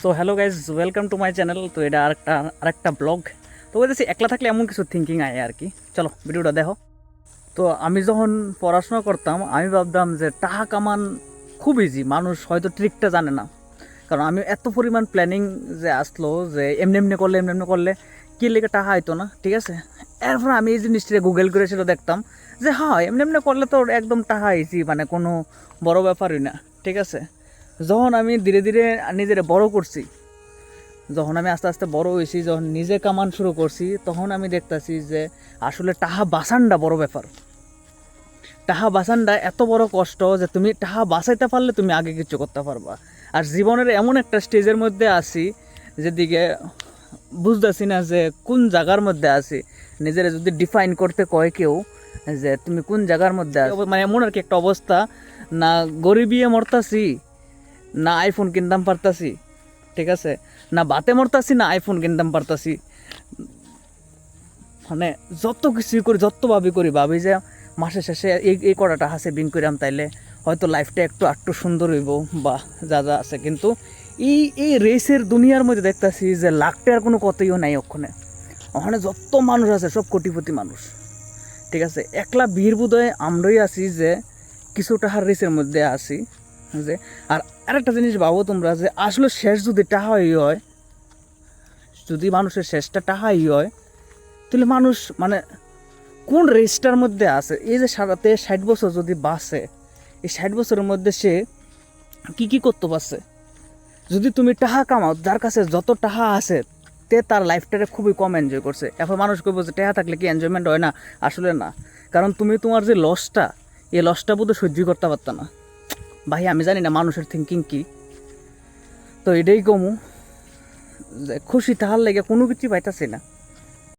So hello guys welcome to my channel তো এটা আরেকটা আরেকটা ব্লগ তো বলতেছি, একলা থাকলে এমন কিছু থিঙ্কিং আয় আর কি। চলো, ভিডিওটা দেখো। তো আমি যখন পড়াশোনা করতাম, আমি ভাবতাম যে টাকা কামান খুব ইজি মানুষ হয়তো ট্রিকটা জানে না। কারণ আমি এত পরিমাণ প্ল্যানিং যে আসলো, যে এমনি এমনি করলে, এমনি এমনি করলে, কি লেগে টাকা হয়তো না, ঠিক আছে? এরপর আমি এই জিনিসটা গুগল করে সেটা দেখতাম, যে হ্যাঁ এমনি এমনি করলে তো একদম টাকা ইজি মানে কোনো বড় ব্যাপারই না, ঠিক আছে? যখন আমি ধীরে ধীরে নিজের বড় করছি, যখন আমি আস্তে আস্তে বড় হয়েছি, যখন নিজে কামান শুরু করছি, তখন আমি দেখতাছি যে আসলে টাহা বাসানটা বড় ব্যাপার। টাহা বাসানটা এত বড় কষ্ট যে তুমি টাহা বাঁচাইতে পারলে তুমি আগে কিছু করতে পারবা। আর জীবনের এমন একটা স্টেজের মধ্যে আছি, যেদিকে বুঝতেছি না যে কোন জায়গার মধ্যে আছি। নিজের যদি ডিফাইন করতে কয় কেউ যে তুমি কোন জায়গার মধ্যে আছো? মানে এমন আর কি একটা অবস্থা, না গরিবিয়ে মরতাছি না আইফোন কিনতাম পারতাছি, ঠিক আছে? না বাতে মরতাছি, না আইফোন কিনতাম পারতাছি। মানে যত কিছু করি, যত ভাবি করি, ভাবি যে মাসে শেষে এই এই কটাটা হাসে বিন করিলাম, তাইলে হয়তো লাইফটা একটু একটু সুন্দর হইব, বা যা যা আছে। কিন্তু এই এই রেসের দুনিয়ার মধ্যে দেখতাছি যে লাখটার কোনো কতইও নাই ওখানে। ওখানে যত মানুষ আছে, সব কোটিপতি মানুষ। ঠিক আছে? একলা বীর বোধহয় আমরাই আছি যে কিছু টাকার রেসের মধ্যে আছি। যে, আর আরেকটা জিনিস ভাবো তোমরা যে, আসলে শেষ যদি টাহাই হয়, যদি মানুষের শেষটা টাহাই হয়, তাহলে মানুষ মানে কোন রেসটার মধ্যে আছে? এই যে সারাতে ষাট বছর যদি বাঁচে, এই ষাট বছরের মধ্যে সে কি কি করতে পারছে? যদি তুমি টাহা কামাও, যার কাছে যত টাহা আছে, তে তার লাইফটারে খুবই কম এনজয় করছে। এখন মানুষ কইব যে, টাহা থাকলে কি এনজয়মেন্ট হয় না? আসলে না। কারণ তুমি তোমার যে লসটা এই লসটা বোধহয় সহ্য করতে পারতো না। ভাই, আমি জানি না মানুষের থিঙ্কিং কি। তো এটাই কমু খুশি তাহার লেগে কোনো কিছু পাইতাছি না।